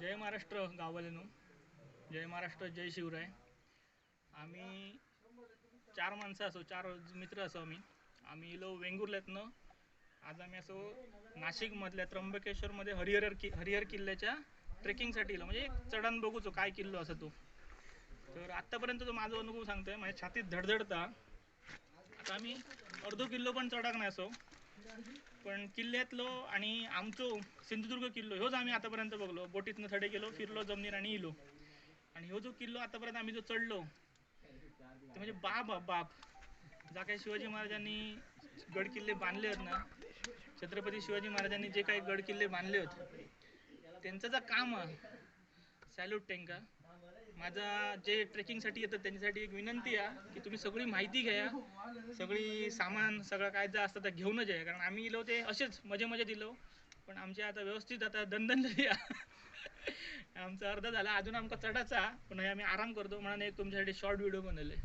जय महाराष्ट्र गावालेनो. जय महाराष्ट्र जय शिवराय. आम्ही चार माणसं असो चार मित्र असो आम्ही. आम्ही इलो वेंगुर्ल्यातनं. आज आम्ही असो नाशिकमधल्या त्र्यंबकेश्वरमध्ये हरिहर कि हरिहर किल्ल्याच्या ट्रेकिंगसाठी इलो. म्हणजे एक चढण बघूचो काय किल्लो असा तो. तर आत्तापर्यंत तो माझा अनुभव सांगतोय. माझ्या छातीत धडधडता. आता आम्ही अर्धो किल्लो पण चढाक नाही असो. पण किल्ल्यातलो आणि आमचो सिंधुदुर्ग किल्लो ह्योच आम्ही आतापर्यंत बघलो. बोटीतनं थडे गेलो फिरलो जमनीर आणि इलो. आणि ह्यो जो किल्लो आतापर्यंत आम्ही जो चढलो ते म्हणजे बाप बाप जा काही शिवाजी महाराजांनी गड किल्ले बांधले आहेत ना छत्रपती शिवाजी महाराजांनी जे काही गड किल्ले बांधले होते त्यांचं जर काम सॅल्यूट टेंका माझा जे ट्रेकिंगसाठी येतात त्यांच्यासाठी एक विनंती आहे की तुम्ही सगळी माहिती घ्या. सगळी सामान सगळं काय जे असतं ते घेऊनच आहे कारण आम्ही इलो ते असेच मजे मजे दिलो. पण आमच्या आता व्यवस्थित आता दणदण या आमचा अर्धा झाला. अजून आमका चढाचा. पण आम्ही आराम करतो. म्हणून एक तुमच्यासाठी शॉर्ट व्हिडिओ बनवले.